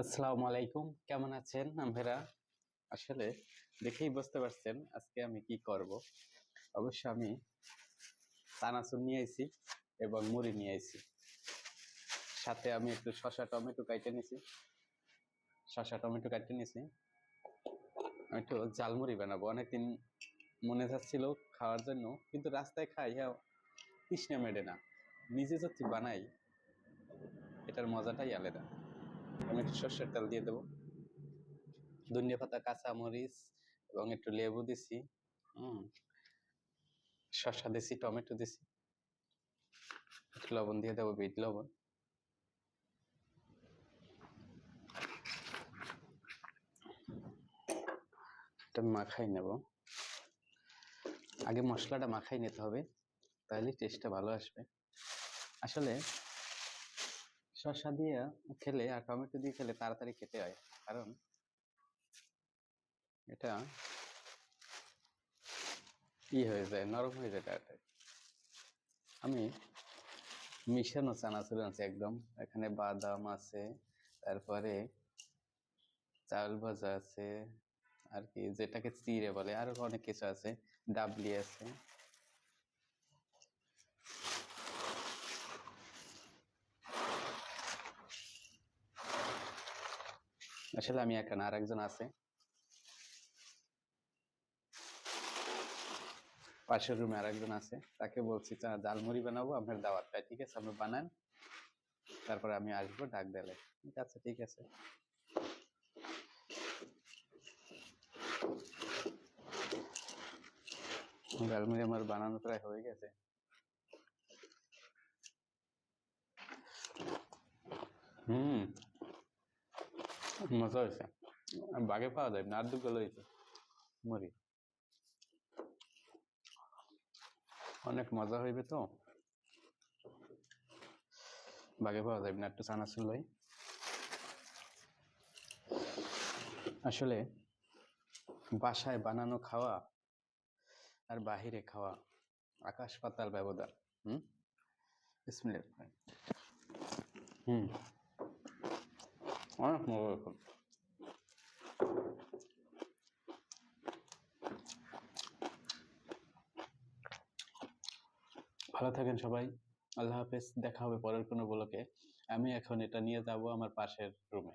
আসসালামু আলাইকুম। কেমন আছেন আমরা আসলে দেখেই বুঝতে পারছেন আজকে আমি কি করব। অবশ্য আমি চানাচুর নিয়ে আইছি এবং মুড়ি নিয়ে আইছি। সাথে আমি একটু শসা, টমেটো কাটে নিয়েছি শসা, টমেটো কাটে নিয়েছি আমি একটু ঝালমুড়ি বানাবো। অনেকদিন মনে যাচ্ছিল খাওয়ার জন্য, কিন্তু রাস্তায় খাই হ্যাঁ তৃষ্ণা মেডে না। নিজে যদি বানাই, এটার মজাটাই আলাদা। আমি একটু সর্ষের তেল দিয়ে দেবো। ধনিয়া পাতা কাঁচা মরিচ এবং একটু লেবু দিছি শসা দিছি, টমেটো দিছি। একটু লবণ দিয়ে দেবো, বিট লবণ। মাখাই নেব। আগে মশলাটা মাখাই নিতে হবে, তাহলে টেস্টটা ভালো আসবে। আসলে শসা দিয়ে খেলে আর টমেটো দিয়ে খেলে তাড়াতাড়ি খেতে হয়। কারণ এটা ই হয়ে যায়, নরম হয়ে যায় তাড়াতাড়ি। আমি মিশানো চানাচুর আছে একদম। এখানে বাদাম আছে, তারপরে চাল ভাজা আছে, আর কি যেটাকে চিড়ে বলে, আরও অনেক কিছু আছে, ডাবলি আছে। আসলে আমি একা না আছে। পাশের রুমে আর একজন আছে। তাকে বলছি, চা জালমুড়ি বানাবো, আপনার দাওয়াত তাই, ঠিক আছে? আপনি বানান। তারপরে আমি আসব ডাক দিলে ঠিক আছে ঠিক আছে। জালমুড়ি আমার বানানো প্রায় হয়ে গেছে। হুম। মজা হয়েছে। বাগে পাওয়া যায় না আর দুগুলো হয়েছে। মুড়ি অনেক মজা হইবে তো। বাগে পাওয়া যাবে না একটু চানাচুর লই। আসলে বাসায় বানানো খাওয়া আর বাহিরে খাওয়া আকাশ পাতাল ব্যবধান, হুম? হুম। অনেক মজা এখন ভালো থাকেন সবাই। আল্লাহ হাফেজ। দেখা হবে পরের কোনো ব্লকে আমি এখন এটা নিয়ে যাব আমার পাশের রুমে